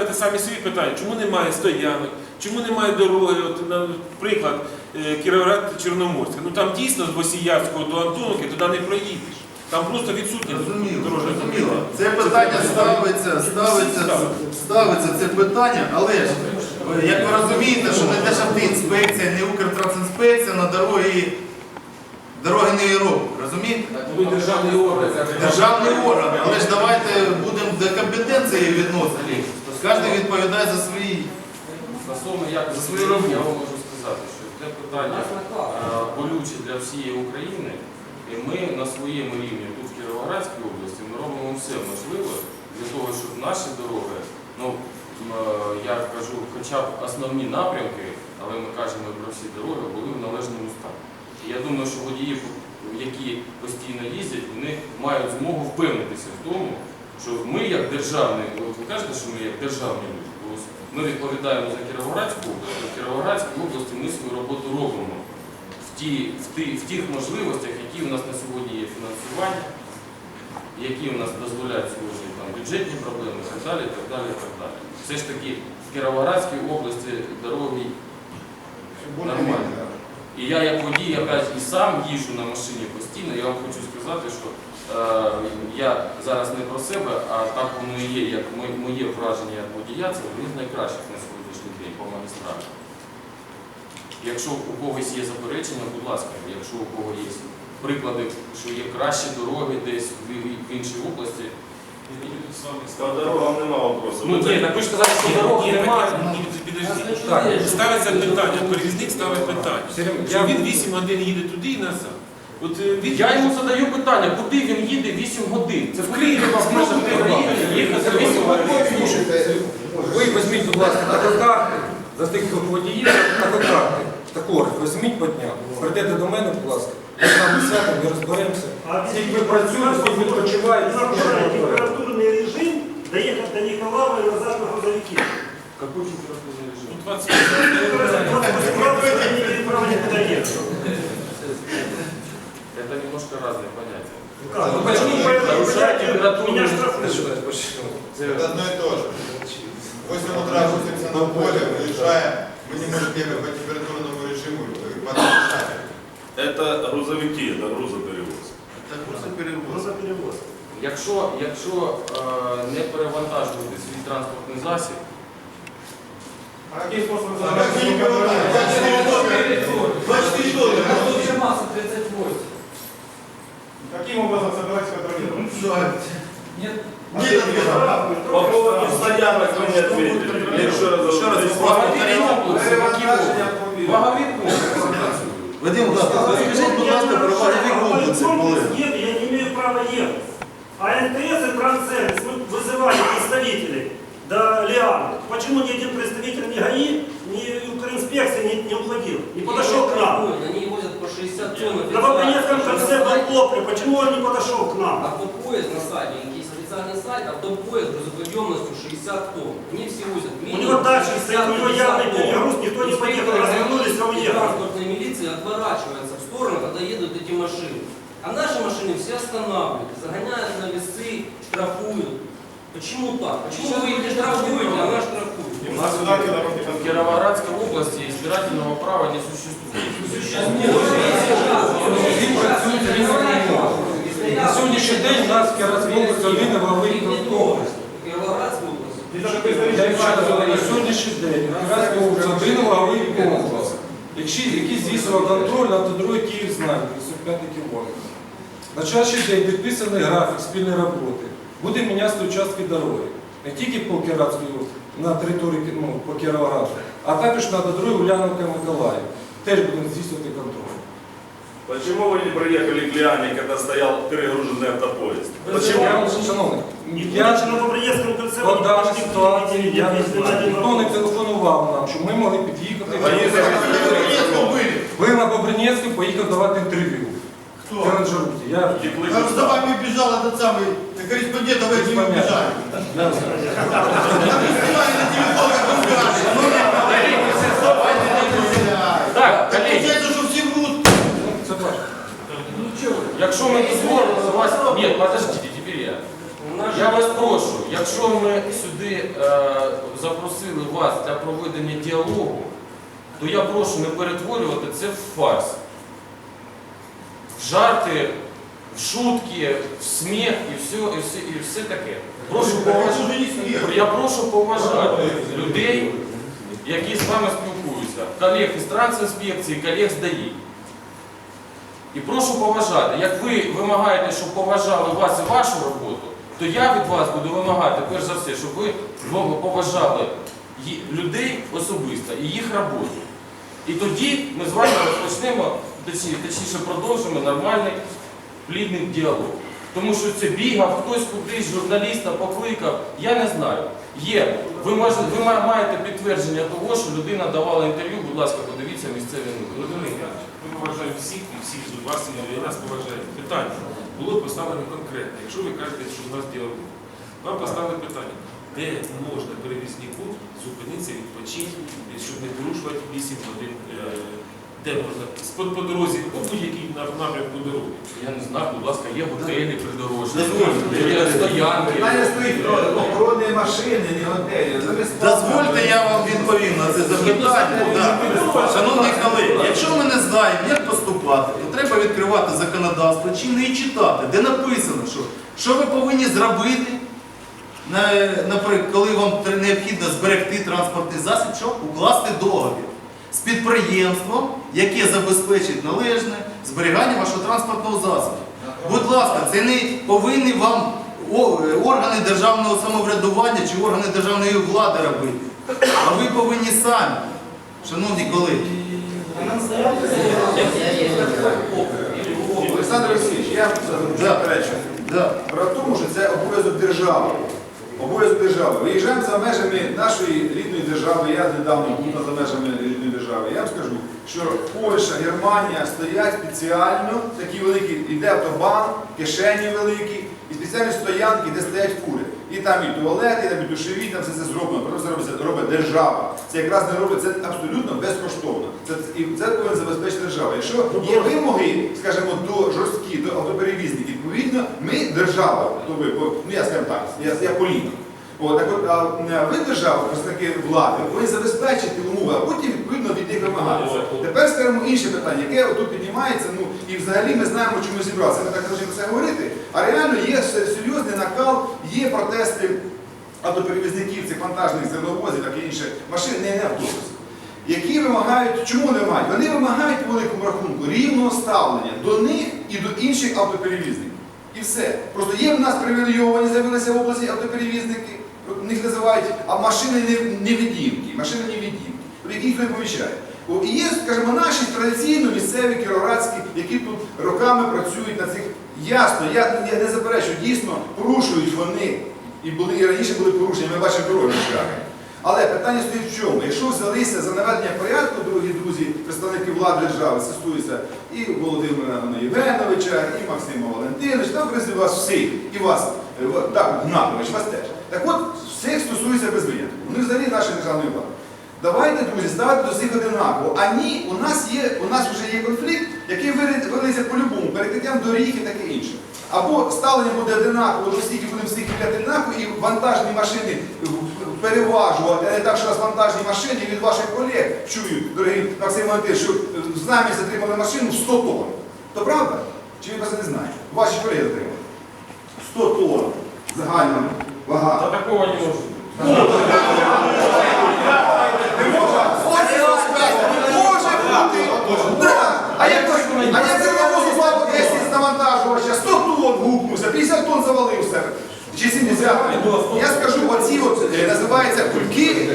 ставите самі свої питання, чому немає стоянок, чому немає дороги, от, наприклад, е, Кіровоград-Чорноморська. Ну там дійсно з Босіярського до Антоновки туди не проїдеш. Там просто відсутні Зрозуміло, дорожні зрозуміло. Це питання ставиться, ставиться, ставиться це питання, але ж, е, як ви розумієте, що не Державтоінспекція, не Укртрансінспекція на дороги, дороги не робить, розумієте? Ви державний орган. Державний орган, але ж давайте будемо до компетенції відносити. Кожен відповідає за свої. Стосовно якості За свою роботу. я вам можу сказати, що це питання е, болюче для всієї України. І ми на своєму рівні тут в Кіровоградській області ми робимо все можливе для того, щоб наші дороги, ну е, я кажу, хоча б основні напрямки, але ми кажемо про всі дороги, були в належному стані. І я думаю, що водії, які постійно їздять, вони мають змогу впевнитися в тому, що ми як державний, от ви кажете, що ми як державні люди, ми відповідаємо за Кіровоградську область, а в Кіровоградській області ми свою роботу робимо в, ті, в, ті, в тих можливостях, які у нас на сьогодні є фінансування, які у нас дозволяють сьогодні там, бюджетні проблеми і так далі, так далі, так далі. Все ж таки в Кіровоградській області дороги нормальні. І я як водій, опять і сам їжджу на машині постійно, я вам хочу сказати, що я зараз не про себе, а так воно і є, як моє, враження як водія, це один з найкращих на сьогоднішній день по магістралі. Якщо у когось є заперечення, будь ласка, якщо у кого є приклади, що є кращі дороги десь в, іншій області. По дорогам нема вопросу. Ну ні, так ви ж сказали, що дорог немає. Так. Ставиться питання, перевізник ставить питання. Що він 8 годин їде туди і назад. От е, він Я йому задаю питання, куди він їде 8 годин? Це в Києві в межах України їхати 8 годин. Ви візьміть, будь ласка, такокарти, за тих, хто водіїв, такокарти. Також візьміть по дням. Прийдете до мене, будь ласка. Ми сядемо і розберемося. Скільки ви працюєте, скільки відпочиваєте, скільки ви Нарушает режим доехать до Николаева и назад на грузовике. Какой температурный режим? Ну, 20 28 градусов не имеет права ехать. Это немножко разные понятия. Как? Ну, Ну, почему понятие температуру. меня штрафуют? Это одно и то же. В 8 утра грузимся на поле, выезжая, мы не можем ехать по температурному режиму, подключать. Это грузовики, это грузоперевоз. Це грузоперевоз. Грузоперевоз. Якщо, якщо е, не перевантажувати свій транспортний засіб, А какие способы понимаете? 24 года. 24 года. Каким образом собираться контролировать? Нет Нет ответа. По поводу стоянок вы не ответили. Еще раз Ще раз говорю. вопрос вагові комплекси, які вагові комплекси. Вадим, будь ласка, розкажіть, будь ласка, про вагові комплекси були. Нет, я не имею права ехать. А НТС и Транссервис вы- вызывали представителей до Лиана. Почему ни один представитель ни ГАИ, ни Укринспекции не, не уходил? Не подошел к нам. Они возят по 60 тонн. На Бабанецком конце был Опля. Почему он не подошел к нам? Автопоезд на сайте, у них есть официальный сайт, автопоезд грузоподъемностью 60 тонн. Они все возят У него дальше стоит, у него явный 50 тонн. перегруз, никто не поехал, Инспекторы развернулись, а и уехали. Транспортная милиция отворачивается в сторону, когда едут эти машины. А наши машины все останавливают, загоняют на весы, штрафуют. Почему так? Почему вы их не штрафуете, а нас штрафуют? У нас в Кіровоградській області избирательного права не существует. На сьогоднішній день у нас області їм ще раз говорю, на сьогоднішній день в Кіровоградській області який, здійснював контроль над дорогою Київ-Знам'я, 55 кілометрів. На сьогоднішній день підписаний графік спільної роботи. Буде мінятися участки дороги. Не тільки по Кіровоградській, на території ну, по Кіровограду, а також на дорогі Уляновка Миколаїв Теж будемо здійснювати контроль. Почему вы не приехали к Лиане, когда стоял перегруженный автопоезд? Почему? Я, шановний, Я я на Бабанецком конце по даній почти ситуації не я не ездили на знаю. один Ніхто не вопрос. телефонував нам, що ми могли під'їхати. Поїхали. были. Ви на Бобринецький поїхав давати інтерв'ю. Кто? Керанджаруті. Я Теплы Как за вами бежал этот самый корреспондент, а вы не Понятно. убежали. Я- Снимали Ні, подождіть, тепер я. Я вас прошу, якщо ми сюди е, запросили вас для проведення діалогу, то я прошу не перетворювати це в фарс. В жарти, в шутки, в сміх і все, і все, і все таке. Прошу поважати. Я прошу поважати людей, які з вами спілкуються, колег із Трансінспекції, колег з ДАІ. І прошу поважати, як ви вимагаєте, щоб поважали вас і вашу роботу, то я від вас буду вимагати, перш за все, щоб ви поважали людей особисто і їх роботу. І тоді ми з вами розпочнемо, точніше, точніше продовжимо нормальний плідний діалог. Тому що це бігав, хтось кудись журналіста покликав, я не знаю. Є. Ви, можете, ви маєте підтвердження того, що людина давала інтерв'ю, будь ласка, подивіться місцеві новини. Володимир ми поважаємо всіх і всіх з вас і нас поважають. Питання було поставлено конкретно. Якщо ви кажете, що у нас діалог, вам поставили питання, де можна перевізнику зупинитися, відпочити, щоб не порушувати 8 годин, е, де можна по, по дорозі, по будь-якій напрямку дороги. Я не знаю, будь ласка, є готелі придорожні, є стоянки. Питання стоїть про охоронні машини, не готелі. Дозвольте, я вам відповім на це запитання. Да. Шановні колеги, якщо ми не знаємо, як поступати, то треба відкривати законодавство чинне і читати, де написано, що, що ви повинні зробити, наприклад, коли вам необхідно зберегти транспортний засіб, що укласти договір з підприємством, яке забезпечить належне зберігання вашого транспортного засобу. Будь ласка, це не повинні вам органи державного самоврядування чи органи державної влади робити. А ви повинні самі, шановні колеги. Олександр Олексійович, я заперечую. В тому, що це обов'язок держави. Обов'язок держави. Виїжджаємо за межами нашої рідної держави, я недавно був за межами держави. Я вам скажу, що Польща, Германія стоять спеціально, такі великі, іде автобан, кишені великі, і спеціальні стоянки, де стоять фури. І там і туалети, і там і душові, там все це зроблено. Просто робить, робить держава. Це якраз не робить, це абсолютно безкоштовно. Це, і це повинна забезпечити держава. Якщо є вимоги, скажімо, до жорсткі, до автоперевізників, відповідно, ми держава, то ви, ну я скажу так, я, я політик. О, так от, а ви держава, представники влади, повинні забезпечити умови, а потім відповідно від них вимагати. Тепер скажемо інше питання, яке тут піднімається, ну і взагалі ми знаємо, чому зібралися. Ми так хочемо це говорити. А реально є серйозний накал, є протести автоперевізників, цих вантажних зерновозів, так і інше машин, не, не автобусів. Які вимагають, чому вони вимагають? Вони вимагають по великому рахунку рівного ставлення до них і до інших автоперевізників. І все. Просто є в нас привілейовані, з'явилися в області автоперевізники, них називають а машини не- невидимки, машини невидимки, які не помічає. І є, скажімо, наші традиційно місцеві кіровоградські, які тут роками працюють на цих. Ясно, я, я не заперечую, дійсно порушують вони, і були і раніше були порушення, ми бачимо дороги шляхи. Але питання стоїть в чому? Якщо взялися за наведення порядку, дорогі друзі, представники влади держави, це стосується і Володимира Євгеновича, і Максима Валентиновича, там, в принципі, вас всіх, і вас, е, так, Гнатович, вас теж. Так от, всіх стосується без винятку. Вони взагалі нашої державної влади. Давайте, друзі, ставити до всіх одинаково. А ні, у нас є, у нас вже є конфлікт, який вили- вилиться по-любому, перекриттям доріг і таке інше. Або ставлення буде одинаково до всіх і будемо всіх кидати однаково, і вантажні машини переважувати, а не так, що у нас вантажні машини від ваших колег чую, дорогі Максим Валентинович, що е, з нами затримали машину в 100 тонн. То правда? Чи ви просто не знаєте? Ваші колеги затримали. 100 тонн загальна вага. Та такого не може. бути. Да. А як а як це навозу слабо 10 навантажувача, 100 тонн гукнувся, 50 тонн завалив себе. Чи 70. Я скажу, оці от е, називаються кульки,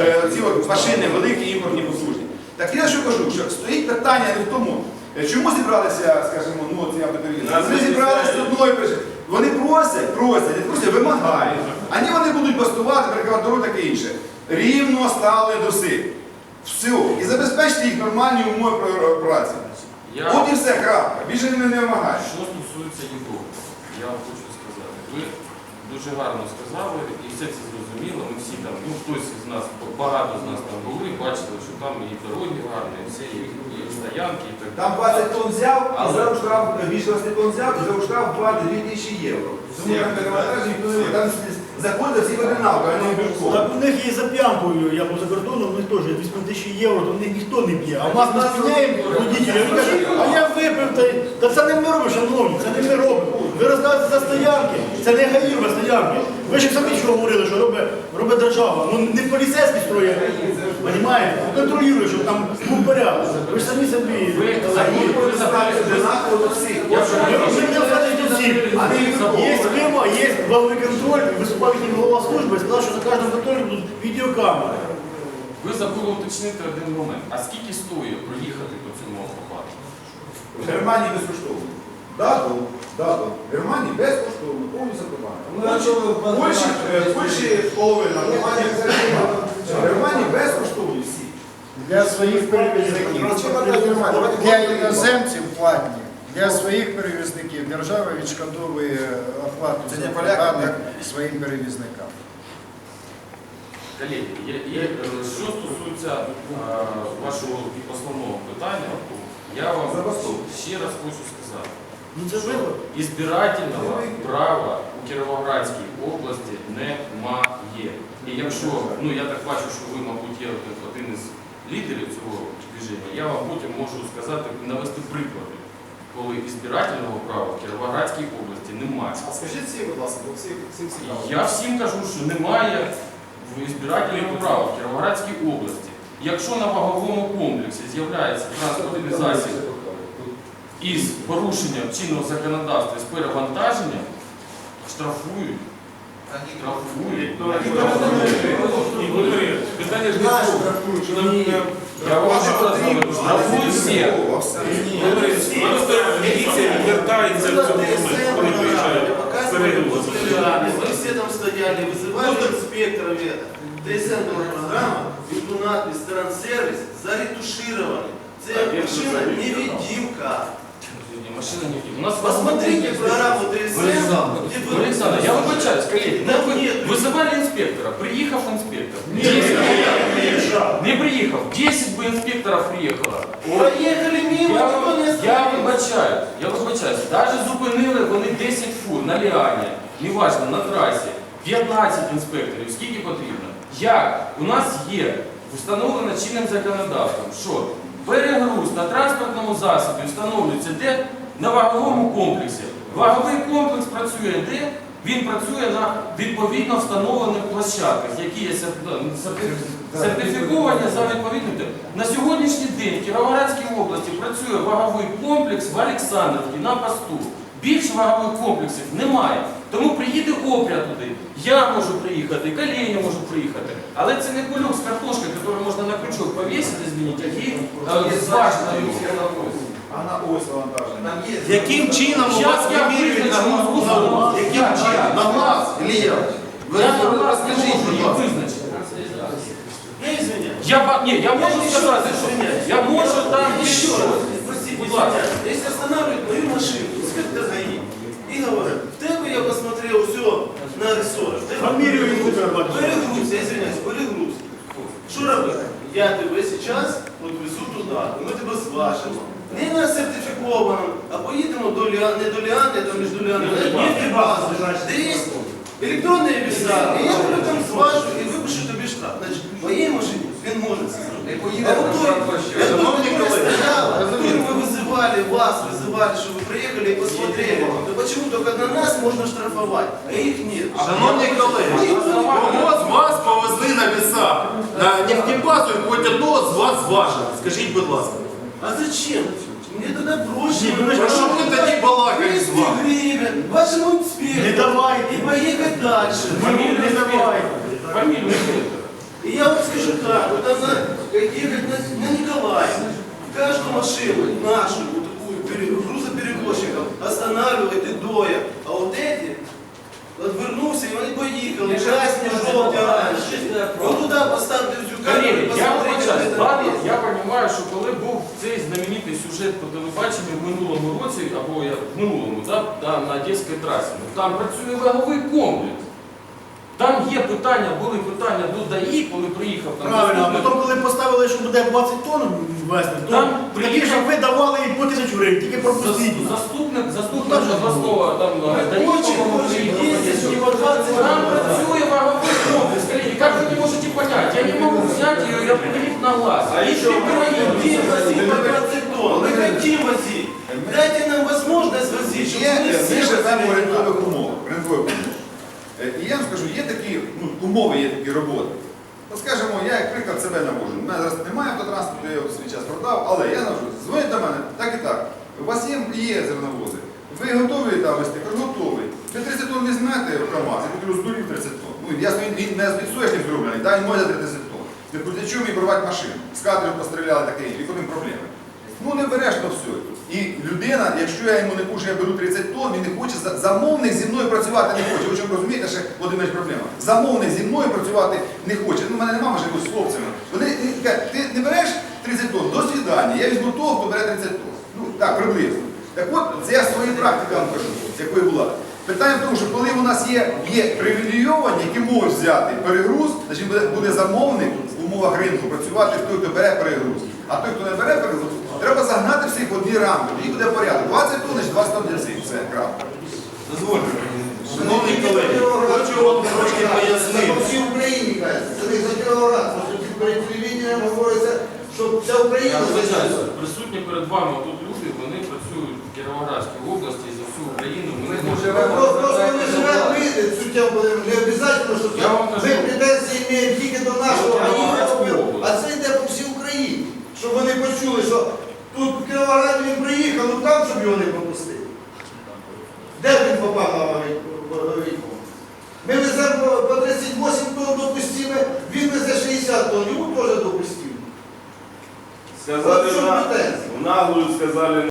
е, ці от машини великі імпортні потужні. Так я що кажу, що стоїть питання не в тому, е, чому зібралися, скажімо, ну ці автоперевізори. Вони зібралися з одної причини. Вони просять, просять, просять, вимагають. А ні вони будуть бастувати, дорогу таке інше. Рівно стали до. Все. І забезпечити їх нормальні умови пр- праці. Я, От і все, крапка. Більше не, не вимагає. що стосується Європи, я вам хочу сказати. Ви дуже гарно сказали, і все це зрозуміло. Ми всі там, ну хтось з нас, багато з нас там були, бачили, що там і дороги гарні, і все, і стоянки, і так далі. Там 20 тонн взяв, а Але- зразу штраф, більше 20 тонн взяв, і зразу штраф 2 тисячі євро. Тому там перевантаження, ніхто не- там заходять всі в одинаково, а не в бюджет. Так у них є за п'янкою, я був за кордоном, у них теж 8 тисяч євро, то в них ніхто не п'є. А в нас ми спиняємо водителя, він каже, а я випив, та, й- та це не ми робимо, шановні, це не ми робимо. Ви розказуєте за стоянки, це не гаїве стоянки. Ви ж самі що говорили, що робить, робить держава. Ну не поліцейські строє, розумієте? Контролює, щоб там був порядок. Ви ж самі собі. Ви представляють одинаково до всіх. Я вже не до всіх. Є схема, є ваговий контроль, виступав їхній голова служби і сказав, що за кожним контролем будуть відеокамери. Ви забули уточнити один момент. А скільки стоїть проїхати по цьому охвату? В Германії безкоштовно. Дату, дату. В Германії безкоштовно, повністю. Польщі, е, Польщі половина, в Германії В Германії безкоштовні всі. Для своїх перевізників. Для іноземців платні. Для своїх перевізників держава відшкодовує оплату за податок своїм перевізникам. Колеги, е, що стосується е, вашого основного питання, я вам ще раз хочу сказати. Ну. Ізбирательного права у Кіровоградській області немає. І якщо, ну я так бачу, що ви, мабуть, є один із лідерів цього движення, я вам потім можу сказати, навести приклади, коли ізбирательного права в Кіровоградській області немає. А скажіть всі, будь ласка, бо всі, всім цікаво. Я всім кажу, що немає в ізбирательного права в Кіровоградській області. Якщо на ваговому комплексі з'являється транспортний засіб із порушенням чинного законодавства з перевантаженням, штрафують. Штрафують. Ігор, Питання ж не в тому, що нам не- Я вам ще раз говорю, штрафують всі. Ігор, Просто міліція відвертається в цьому момент, коли приїжджає перегруз. Мы все там стояли, вызывали инспекторов это. ТСН была программа, ввиду надпись «Транссервис» заретушированы. Це машина невидимка. Машина не. У нас Посмотрите программу ТСН, где вы... Олександр, я вибачаюсь, колеги, ну, Там ви нет. визивали інспектора, приїхав інспектор. Нет, Десять. Не приїхав, 10 би інспекторів приїхало. Проехали мимо, Я, никто не я остановил. вибачаюсь, я вибачаюсь. Навіть зупинили вони 10 фур на Ліані, неважно, на трасі, 15 інспекторів, скільки потрібно. Як? У нас є встановлено чинним законодавством, що перегруз на транспортному засобі встановлюється де? На ваговому комплексі. Ваговий комплекс працює де? Він працює на відповідно встановлених площадках, які є сертифіковані за відповідним. На сьогоднішній день в Кіровоградській області працює ваговий комплекс в Олександрівці на посту. Більше вагових комплексів немає. Тому приїде опря туди. Я можу приїхати, Калєня може приїхати. Але це не кульок з картошкою, який можна на крючок повісити, змінити, який е, зважно його. А на ось вантаження. Яким чином у вас я вимірюють на глаз? Яким чином? На глаз, Ілля? Ви Я на вас не розкажіть, можу будь ласка. визначити. Я извиняюсь. Я, ні, я можу раз що я можу там Еще раз, простите, Будь ласка. Если останавливают мою машину, инспектор ГАИ, и говорят, 40. Фамилию и номер Перегруз, я извиняюсь, перегруз. Що робити? Я тебе зараз відвезу туди, ми тебе зважимо. Не на сертифікованому, а поїдемо до Ліани, не до Ліани, а там між до Ліани. Є база, де є електронний віса, і я тебе там зважу і випишу тобі штраф. Значить, в машині він може це зробити. А от той, я Шановні той, колеги, стояла, розумію. который мы вызывали, вас вызывали, чтобы вы приехали и посмотрели, то почему только на нас можно штрафовать, а их нет? Шановні колеги, кого з вас повезли на весах? На нефтебазу і хоч одного з вас зважили? Скажіть, будь ласка. А зачем? Мне тогда проще. Про що ми тоді балакаємо з 200 вами? гривен вашему инспектору. Не давайте. И поехать дальше. Фамилию не давай. нашу, вот такую, пере- грузоперевозчиков, останавливает и доят. А вот эти, отвернулся, и они поехали, красный, желтый, оранжевый. Вот туда поставьте всю камеру Колеги, и я посмотрите, вибачаюсь, как это ладно, есть. я розумію, що коли був цей знаменитий сюжет по телебаченню в минулому році, або я в минулому, да, там, на Одеській трасі, ну, там працює ваговий комплекс. Там є питання, були питання до ДАІ, коли приїхав там. Правильно, а заступник. потім, коли поставили, що буде 20 тонн вести, то Там тоді приїхав- ж ви давали і по тисячу гривень, тільки пропустіть. Зас- Заступник, заступник Ну, так же обласного там ДАІ, по-моєму, приїхав. і по 20 Там працює ваговой комплекс. Скажите, как вы не можете понять? Я не могу взять и определить на глаз. Если Мы хотим возить. Дайте нам возможность возить, чтобы Є, мы ми все живемо в возили. ринкових умовах. ринкових умовах. Е, І я вам скажу, є такі ну, умови, є такі роботи. Ну, скажімо, я як приклад себе навожу. У мене зараз немає автотранспорту, я його свій час продав, але я навожу. Дзвонять до мене, так і так. У вас є, є зерновози. Ви готові там вести? Кажу, готовий. Ви 30 тонн візьмете в КАМАЗ, я кажу, здурів 30 тонн. Ну, ясно, він, він не з підсоєчним зроблений, дай може 30 тонн. Чого мені порвати машину? З кадрів постріляли таке, і потім проблеми. Ну не береш то все. І людина, якщо я йому не пишу, я беру 30 тонн, він не хоче, замовник зі мною працювати не хоче. Ви чому розумієте, ще один менш проблема. Замовник зі мною працювати не хоче. Ну, в мене немає можливості з хлопцями. Вони кажуть, ти не береш 30 тонн, до свідання, я візьму того, хто бере 30 тонн. Ну так, приблизно. Так от, це я свої практики вам кажу, з якої була. Питання в тому, що коли у нас є, є привілейовані, які можуть взяти перегруз, значить буде, буде замовник в умовах ринку працювати той, хто бере перегруз. А той, хто не бере перегруз, треба загнати всіх в одні рамки. Тоді буде порядок. 20 тонн, значить 20 тонн для всіх. Все, крапка. Дозвольте. Шановні колеги, хочу вам трошки пояснити. По всій Україні кажуть, це не за Кіровоград, тому перед телевізієм говориться, що вся Україна звичайно. присутні перед вами тут люди, вони працюють в Кіровоградській області за всю Україну. Ми не можемо Просто ми живемо, ми цю не обов'язково, що Я вам кажу. ми претензії маємо тільки до нашого а це йде по всій Україні. Щоб вони почули, що Тут кілограм він приїхав, ну там, щоб його не пропустили. Де б він попав на війну? Ми веземо по 38 тонн допустимо, він везе 60 тонн, йому теж допустимо. Сказали, на, претензії. наглую сказали.